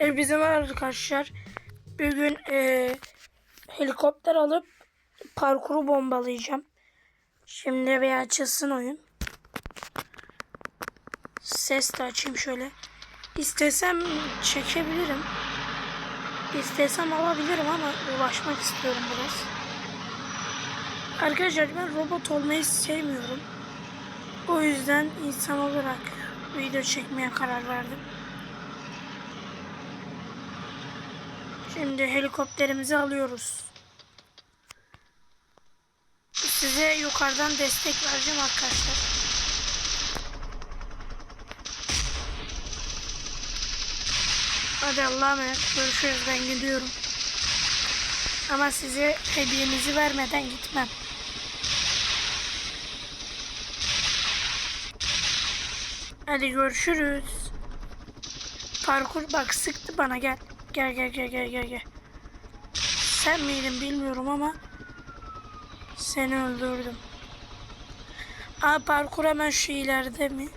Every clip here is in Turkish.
Hepinize merhaba arkadaşlar. Bugün e, helikopter alıp parkuru bombalayacağım. Şimdi bir açılsın oyun. Ses de açayım şöyle. İstesem çekebilirim. İstesem alabilirim ama ulaşmak istiyorum biraz. Arkadaşlar ben robot olmayı sevmiyorum. O yüzden insan olarak video çekmeye karar verdim. Şimdi helikopterimizi alıyoruz. Size yukarıdan destek vereceğim arkadaşlar. Hadi Allah'a. Görüşürüz. Ben gidiyorum. Ama size hediyenizi vermeden gitmem. Hadi görüşürüz. Parkur bak sıktı bana gel. Gel gel gel gel gel gel. Sen miydin bilmiyorum ama seni öldürdüm. Aa parkur hemen şu ileride mi?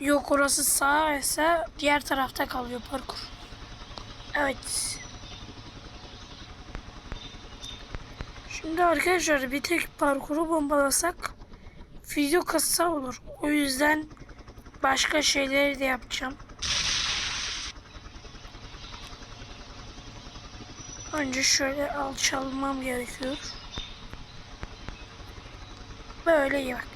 Yok orası sağ ise diğer tarafta kalıyor parkur. Evet. Şimdi arkadaşlar bir tek parkuru bombalasak video kısa olur. O yüzden başka şeyleri de yapacağım. Önce şöyle alçalmam gerekiyor. Böyle iyi bak.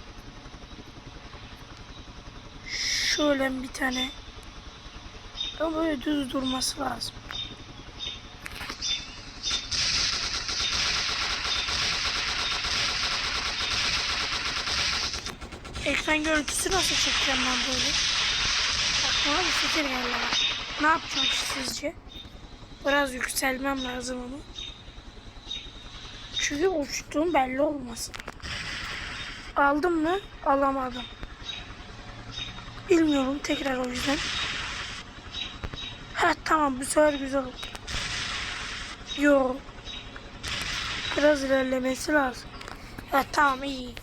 Şöyle bir tane. Ama böyle düz durması lazım. Ekran görüntüsü nasıl çekeceğim ben böyle? Aklıma bir fikir geldi. Ne yapacağım sizce? Biraz yükselmem lazım onu. Çünkü uçtuğum belli olmasın. Aldım mı? Alamadım. Bilmiyorum tekrar o yüzden. Ha tamam bu sefer güzel oldu. Yo. Biraz ilerlemesi lazım. Ha tamam iyi.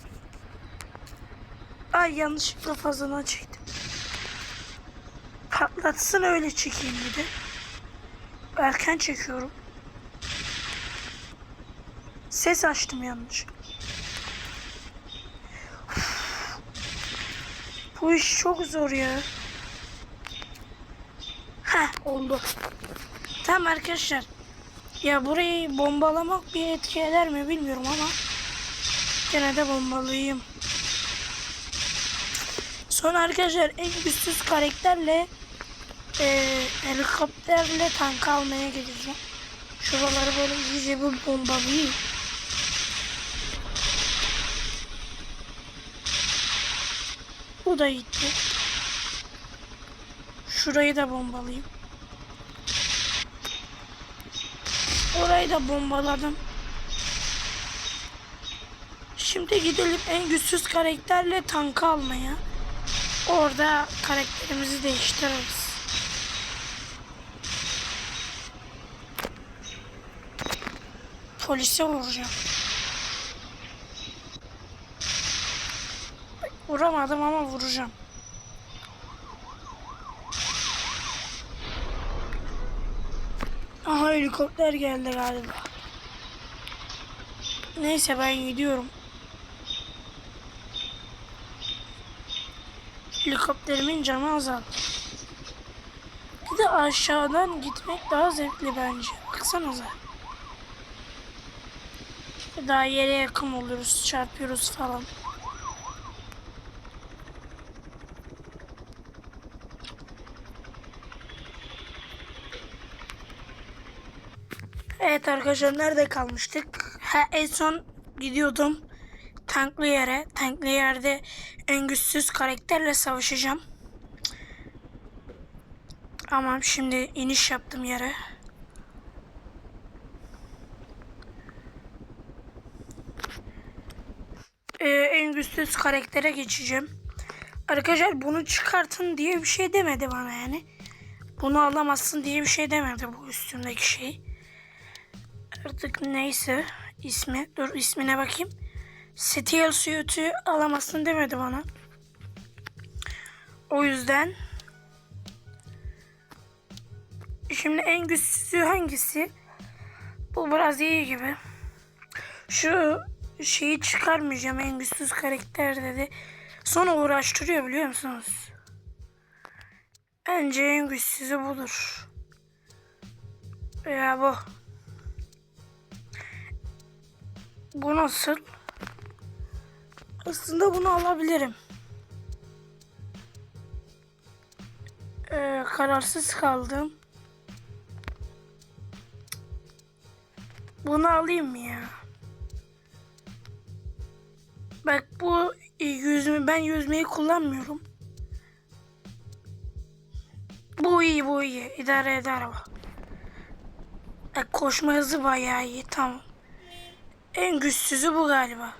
Ay yanlışlıkla fazla çektim. Patlatsın öyle çekeyim bir de. Erken çekiyorum. Ses açtım yanlış. Bu iş çok zor ya. Heh oldu. Tamam arkadaşlar. Ya burayı bombalamak bir etki eder mi bilmiyorum ama gene de bombalayayım. Sonra arkadaşlar en güçsüz karakterle e, helikopterle tank almaya gideceğim. Şuraları böyle iyice bir bombalayayım. Bu da gitti. Şurayı da bombalayayım. Orayı da bombaladım. Şimdi gidelim en güçsüz karakterle tank almaya. Orada karakterimizi değiştiririz. Polise vuracağım. Vuramadım ama vuracağım. Aha helikopter geldi galiba. Neyse ben gidiyorum. Helikopterimin canı azaldı. Bir de aşağıdan gitmek daha zevkli bence. Baksanıza. Daha yere yakın oluruz, çarpıyoruz falan. Evet arkadaşlar nerede kalmıştık? Ha, en son gidiyordum tanklı yere. Tanklı yerde en güçsüz karakterle savaşacağım. Tamam şimdi iniş yaptım yere. Ee, en güçsüz karaktere geçeceğim. Arkadaşlar bunu çıkartın diye bir şey demedi bana yani. Bunu alamazsın diye bir şey demedi bu üstümdeki şey. Artık neyse ismi. Dur ismine bakayım. Steel Suit'ü alamazsın demedi bana. O yüzden Şimdi en güçsüzü hangisi? Bu biraz iyi gibi. Şu şeyi çıkarmayacağım en güçsüz karakter dedi. Sonra uğraştırıyor biliyor musunuz? Bence en güçsüzü budur. Ya bu. Bu nasıl? Aslında bunu alabilirim. Ee, kararsız kaldım. Bunu alayım mı ya? Bak bu yüzme ben yüzmeyi kullanmıyorum. Bu iyi bu iyi. İdare eder ama. Bak koşma hızı bayağı iyi tamam. En güçsüzü bu galiba.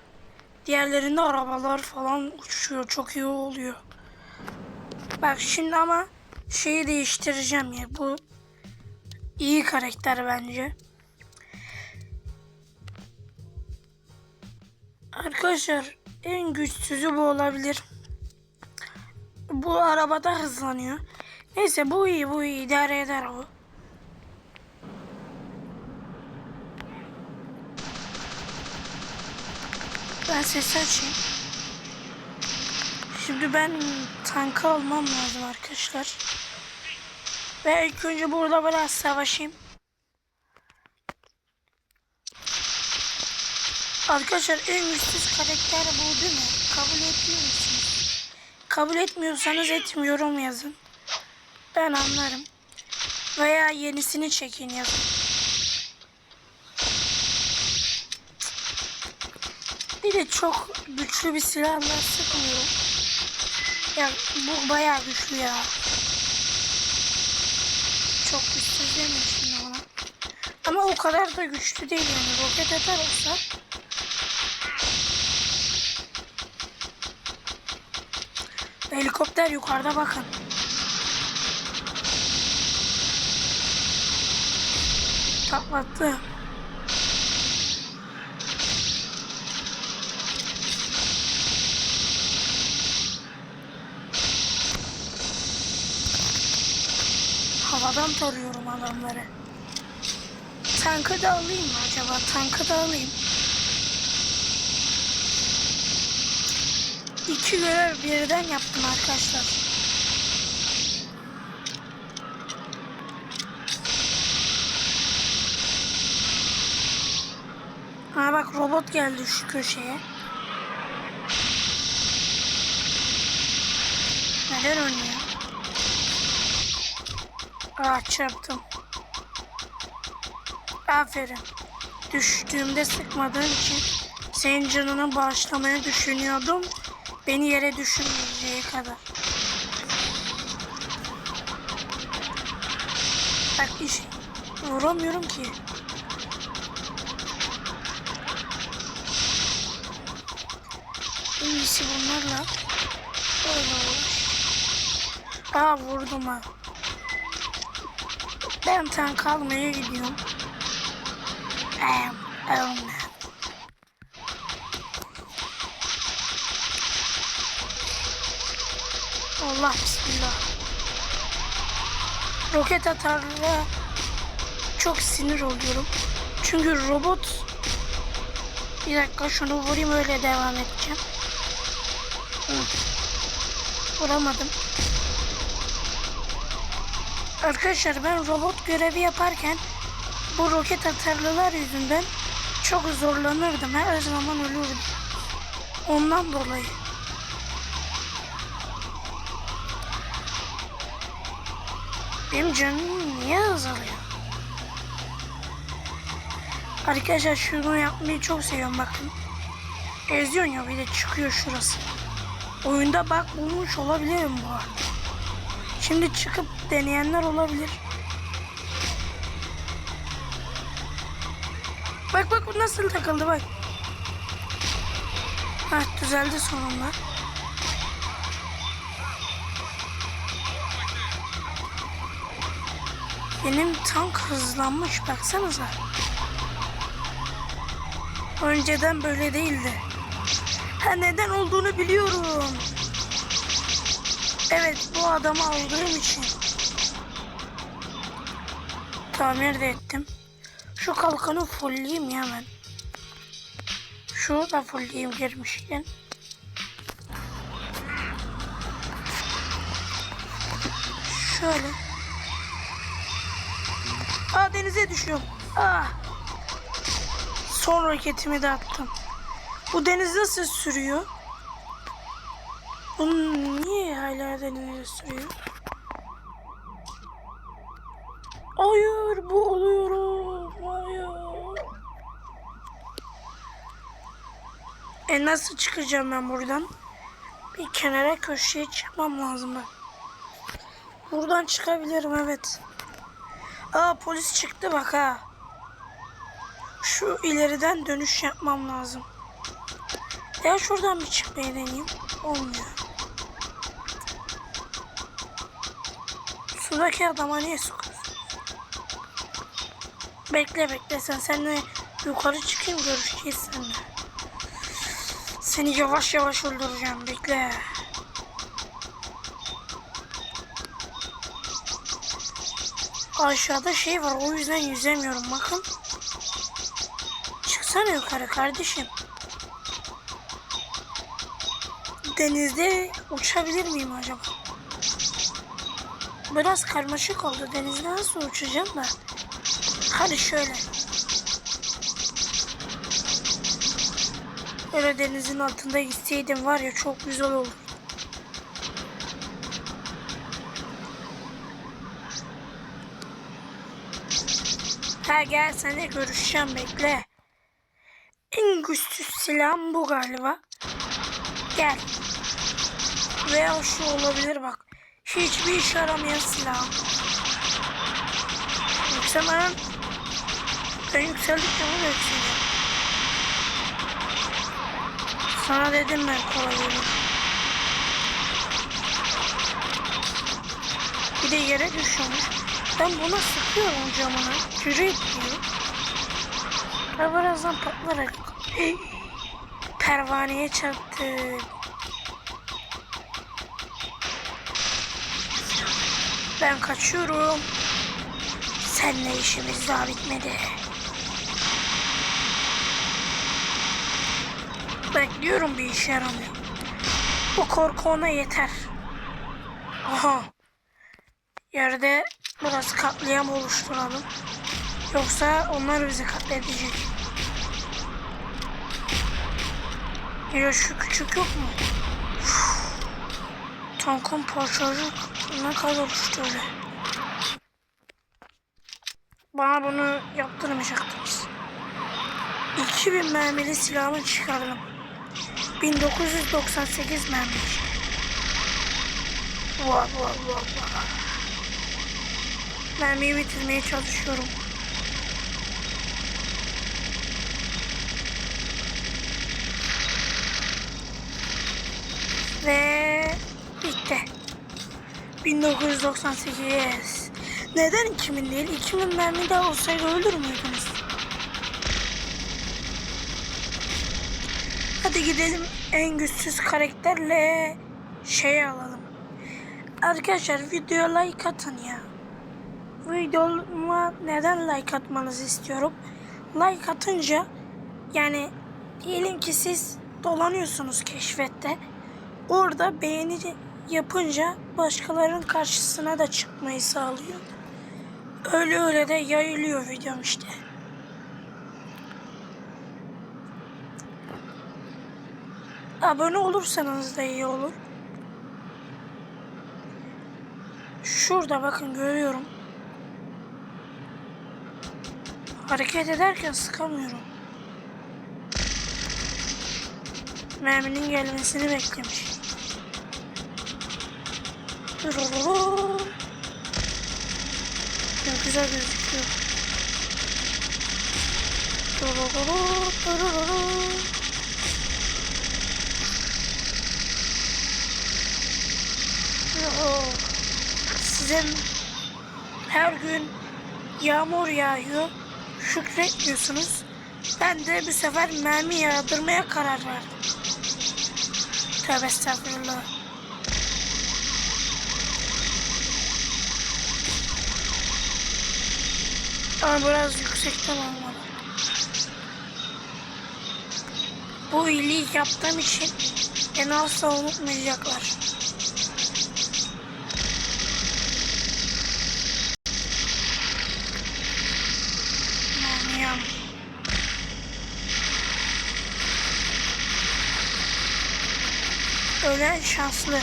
Diğerlerinde arabalar falan uçuyor. Çok iyi oluyor. Bak şimdi ama şeyi değiştireceğim ya. Bu iyi karakter bence. Arkadaşlar en güçsüzü bu olabilir. Bu arabada hızlanıyor. Neyse bu iyi bu iyi idare eder o. Ben ses açayım. Şimdi ben tankı almam lazım arkadaşlar. Ve ilk önce burada biraz savaşayım. Arkadaşlar en güçsüz karakter bu değil mi? Kabul ediyor musunuz? Kabul etmiyorsanız etmiyorum yazın. Ben anlarım. Veya yenisini çekin yazın. Bir de çok güçlü bir silahla sıkmıyor. Ya bu bayağı güçlü ya. Çok güçsüz şimdi ona. Ama o kadar da güçlü değil yani. Roket atar olsa Helikopter yukarıda bakın. Patlattı. Havadan tarıyorum adamları. Tankı da alayım mı acaba? Tankı da alayım. İki görev birden yaptım arkadaşlar. Ha bak robot geldi şu köşeye. Neden ölmüyor? Aa çarptım. Aferin. Düştüğümde sıkmadığın için senin canını bağışlamayı düşünüyordum. Beni yere düşürmeyeceği kadar. Bak iş vuramıyorum ki. En iyisi bunlarla öyle uğraş. Aa vurdum ha. Ben tank almaya gidiyorum. Am, am. Allah bismillah. Roket atarla çok sinir oluyorum. Çünkü robot bir dakika şunu vurayım öyle devam edeceğim. Hı. Vuramadım. Arkadaşlar ben robot görevi yaparken bu roket atarlılar yüzünden çok zorlanırdım. Her zaman ölürdüm. Ondan dolayı. Benim canım niye azalıyor? Arkadaşlar şunu yapmayı çok seviyorum bakın. Eziyorsun ya bir de çıkıyor şurası. Oyunda bak bulmuş olabilirim bu arada. Şimdi çıkıp deneyenler olabilir. Bak bak bu nasıl takıldı bak. Hah düzeldi sonunda. Benim tank hızlanmış baksanıza. Önceden böyle değildi. Ha neden olduğunu biliyorum. Evet bu adamı aldığım için. Tamir de ettim. Şu kalkanı fullleyeyim ya ben. Şu da fullleyeyim girmişken. Şöyle. Aa denize düşüyorum. Aa. Son roketimi de attım. Bu deniz nasıl sürüyor? Bunu niye hala denize sürüyor? Hayır bu oluyorum. Hayır. E nasıl çıkacağım ben buradan? Bir kenara köşeye çıkmam lazım ben. Buradan çıkabilirim evet. Aa polis çıktı bak ha. Şu ileriden dönüş yapmam lazım. Ya şuradan bir çıkmayı deneyeyim. Olmuyor. Sudaki adama niye sokuyorsun? Bekle bekle sen seninle yukarı çıkayım görüşeceğiz seninle. Seni yavaş yavaş öldüreceğim bekle. Aşağıda şey var o yüzden yüzemiyorum bakın. Çıksana yukarı kardeşim. Denizde uçabilir miyim acaba? Biraz karmaşık oldu. Denizde nasıl uçacağım da? Hadi şöyle. Öyle denizin altında gitseydim var ya çok güzel olur. Ha gel seninle görüşeceğim bekle. En güçsüz silahım bu galiba. Gel. Veya şu olabilir bak. Hiçbir işe yaramayan silah. Muhtemelen ben yükseldikçe bu da yükselecek. Sana dedim ben kolay olur. Bir de yere düşüyormuş. Ben buna sıkıyorum camına. Cüret diyor. Ve birazdan patlarak pervaneye çarptı. Ben kaçıyorum. Seninle işimiz daha bitmedi. Bekliyorum bir işe yaramıyor. Bu korku ona yeter. Aha. Yerde biraz katliam oluşturalım. Yoksa onlar bizi katledecek. Ya şu küçük yok mu? Uf. Tankın parçacık ne kadar uçtu. Bana bunu yaptırmayacaktınız. 2000 mermili silahımı çıkardım. 1998 mermi. Vah vah vah vah. Mermiyi bitirmeye çalışıyorum. Ve bitti. 1998. Neden 2000 değil? 2000 mermi daha olsaydı ölür müydünüz? Hadi gidelim en güçsüz karakterle şey alalım. Arkadaşlar videoya like atın ya. Videoma neden like atmanızı istiyorum? Like atınca yani diyelim ki siz dolanıyorsunuz keşfette. Orada beğeni yapınca başkalarının karşısına da çıkmayı sağlıyor. Öyle öyle de yayılıyor videom işte. Abone olursanız da iyi olur. Şurada bakın görüyorum. Hareket ederken sıkamıyorum. Merminin gelmesini beklemiş. Ne güzel gözüküyor. Size her gün yağmur yağıyor. Şükretmiyorsunuz. Ben de bu sefer mermi yağdırmaya karar verdim. Tövbe estağfurullah. Ama biraz yüksekten olmalı. Bu iyiliği yaptığım için beni asla unutmayacaklar. Ölen şanslı.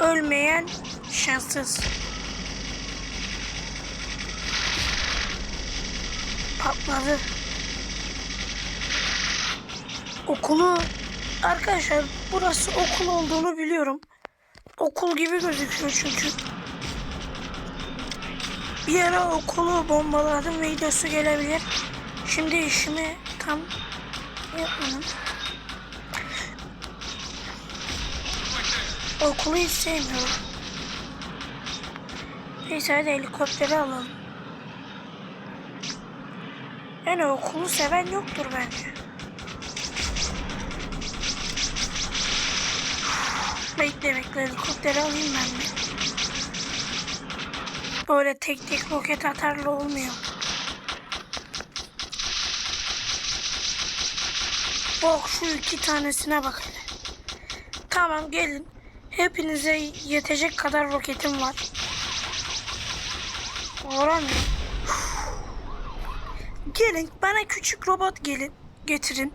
Ölmeyen şanssız. Patladı. Okulu arkadaşlar burası okul olduğunu biliyorum. Okul gibi gözüküyor çünkü. Bir ara okulu bombaladım videosu gelebilir. Şimdi işimi tam yapmadım. Okulu hiç sevmiyorum. Neyse hadi helikopteri alalım. Yani okulu seven yoktur bence. Bekle bekle helikopteri alayım ben de. Böyle tek tek roket atarlı olmuyor. Bak şu iki tanesine bak hele. Tamam gelin. Hepinize yetecek kadar roketim var. Oramıyorum. Gelin bana küçük robot gelin getirin.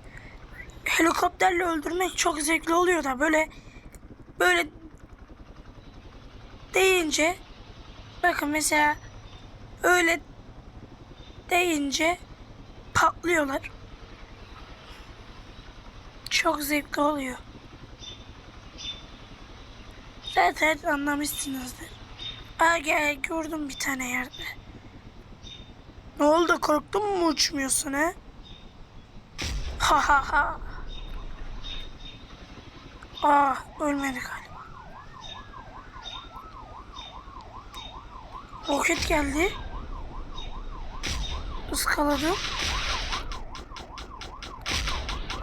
Helikopterle öldürmek çok zevkli oluyor da böyle böyle deyince bakın mesela öyle deyince patlıyorlar. Çok zevkli oluyor. Zaten anlamışsınızdır. Gel gördüm bir tane yerde. Ne oldu korktun mu uçmuyorsun he? Ha ha ha. Aa ölmedi galiba. Roket geldi. Iskaladım.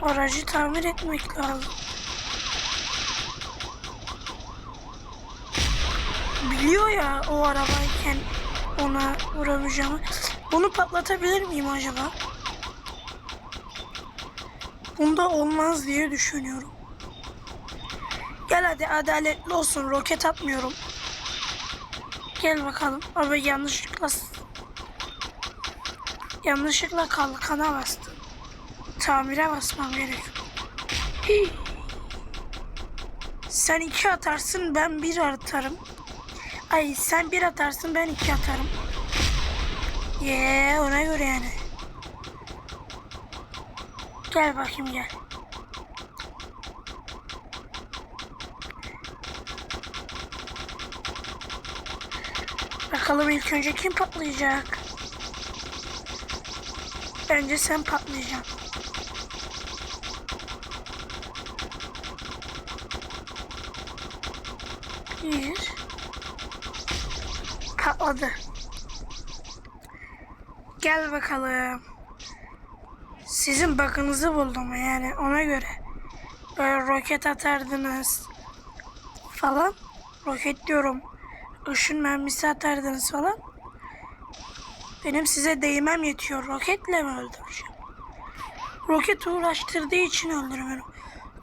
Aracı tamir etmek lazım. Biliyor ya o arabayken ona vuramayacağımı. Bunu patlatabilir miyim acaba? Bunda olmaz diye düşünüyorum. Gel hadi adaletli olsun. Roket atmıyorum. Gel bakalım. Abi yanlışlıkla yanlışlıkla kalkana bastım. Tamire basmam gerekiyor. Sen iki atarsın ben bir atarım. Ay sen bir atarsın ben iki atarım. Ye ona göre yani. Gel bakayım gel. Bakalım ilk önce kim patlayacak? Bence sen patlayacaksın. Bir. Patladı. Gel bakalım. Sizin bakınızı buldum yani ona göre. Böyle roket atardınız falan. Roket diyorum. Işın mermisi atardınız falan. Benim size değmem yetiyor. Roketle mi öldüreceğim? Roket uğraştırdığı için öldürmüyorum.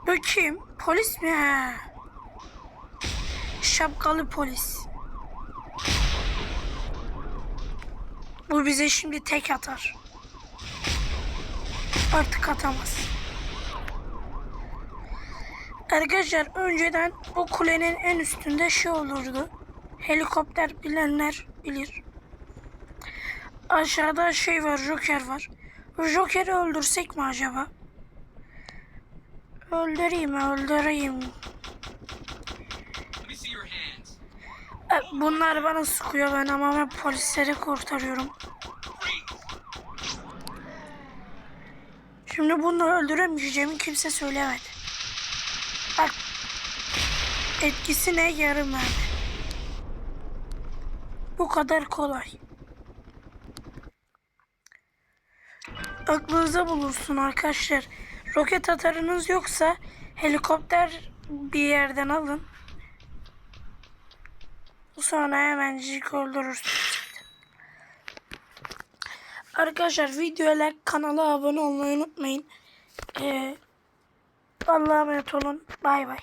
Bakayım. Polis mi? He. Şapkalı polis. Bu bize şimdi tek atar. Artık atamaz. Arkadaşlar önceden o kulenin en üstünde şey olurdu. Helikopter bilenler bilir. Aşağıda şey var, Joker var. Joker'i öldürsek mi acaba? Öldüreyim, öldüreyim. Bunlar bana sıkıyor ben ama ben polisleri kurtarıyorum. Şimdi bunu öldüremeyeceğimi kimse söylemedi. Bak. Etkisi ne yarım verdi. Bu kadar kolay. Aklınıza bulursun arkadaşlar. Roket atarınız yoksa helikopter bir yerden alın. Sonra hemencik öldürürsünüz. Arkadaşlar videoya kanala abone olmayı unutmayın. Ee, Allah'a emanet olun. Bay bay.